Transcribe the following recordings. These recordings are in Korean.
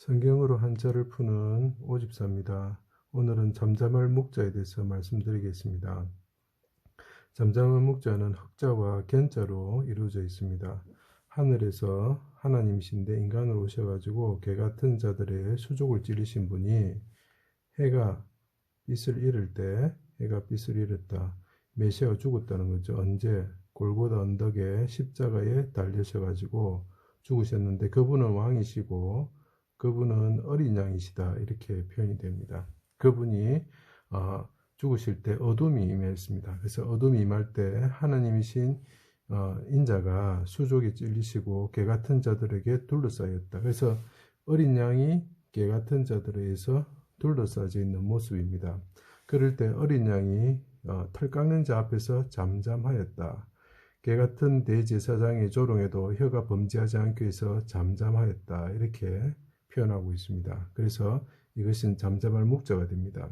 성경으로 한자를 푸는 오집사입니다. 오늘은 잠잠할 묵자에 대해서 말씀드리겠습니다. 잠잠한 묵자는 흑자와 견자로 이루어져 있습니다. 하늘에서 하나님이신데 인간으로 오셔가지고 개 같은 자들의 수족을 찌르신 분이 해가 빛을 잃을 때 해가 빛을 잃었다. 메시아가 죽었다는 거죠. 언제? 골고다 언덕에 십자가에 달려셔가지고 죽으셨는데 그분은 왕이시고 그분은 어린 양이시다 이렇게 표현이 됩니다. 그분이 어, 죽으실 때 어둠이 임했습니다. 그래서 어둠이 임할 때 하나님이신 어, 인자가 수족에 찔리시고 개 같은 자들에게 둘러싸였다. 그래서 어린 양이 개 같은 자들에 의해서 둘러싸져 있는 모습입니다. 그럴 때 어린 양이 어, 털 깎는 자 앞에서 잠잠하였다. 개 같은 대제사장의 조롱에도 혀가 범죄하지 않기 위해서 잠잠하였다. 이렇게 표현하고 있습니다. 그래서 이것은 잠잠할 목자가 됩니다.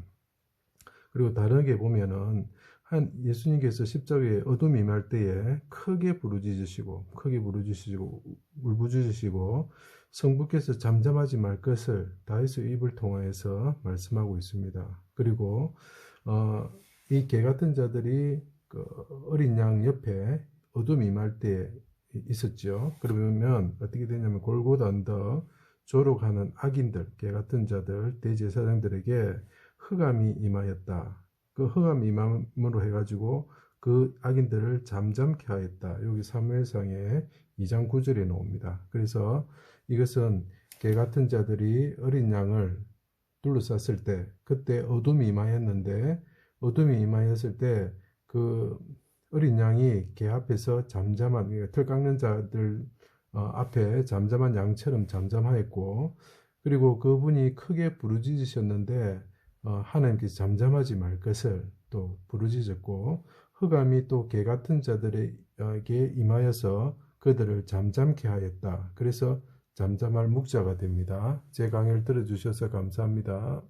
그리고 다르게 보면은 한 예수님께서 십자가에 어둠이 임할 때에 크게 부르짖으시고 크게 부르짖으시고 울부짖으시고 성부께서 잠잠하지 말 것을 다윗의 입을 통하여서 말씀하고 있습니다. 그리고 어, 이 개 같은 자들이 그 어린 양 옆에 어둠이 임할 때 있었죠. 그러면 어떻게 되냐면 골고다 언덕 조록하는 악인들, 개 같은 자들, 대제사장들에게 흑암이 임하였다. 그 흑암 임함으로 해가지고 그 악인들을 잠잠케 하였다. 여기 사무엘상의 2장 9절에 나옵니다. 그래서 이것은 개 같은 자들이 어린 양을 둘러쌌을 때 그때 어둠이 임하였는데 어둠이 임하였을 때 그 어린 양이 개 앞에서 잠잠한 그러니까 털 깎는 자들 어, 앞에 잠잠한 양처럼 잠잠하였고 그리고 그분이 크게 부르짖으셨는데 어, 하나님께서 잠잠하지 말 것을 또 부르짖었고 흑암이 또 개 같은 자들에게 임하여서 그들을 잠잠케 하였다. 그래서 잠잠할 묵자가 됩니다. 제 강의를 들어주셔서 감사합니다.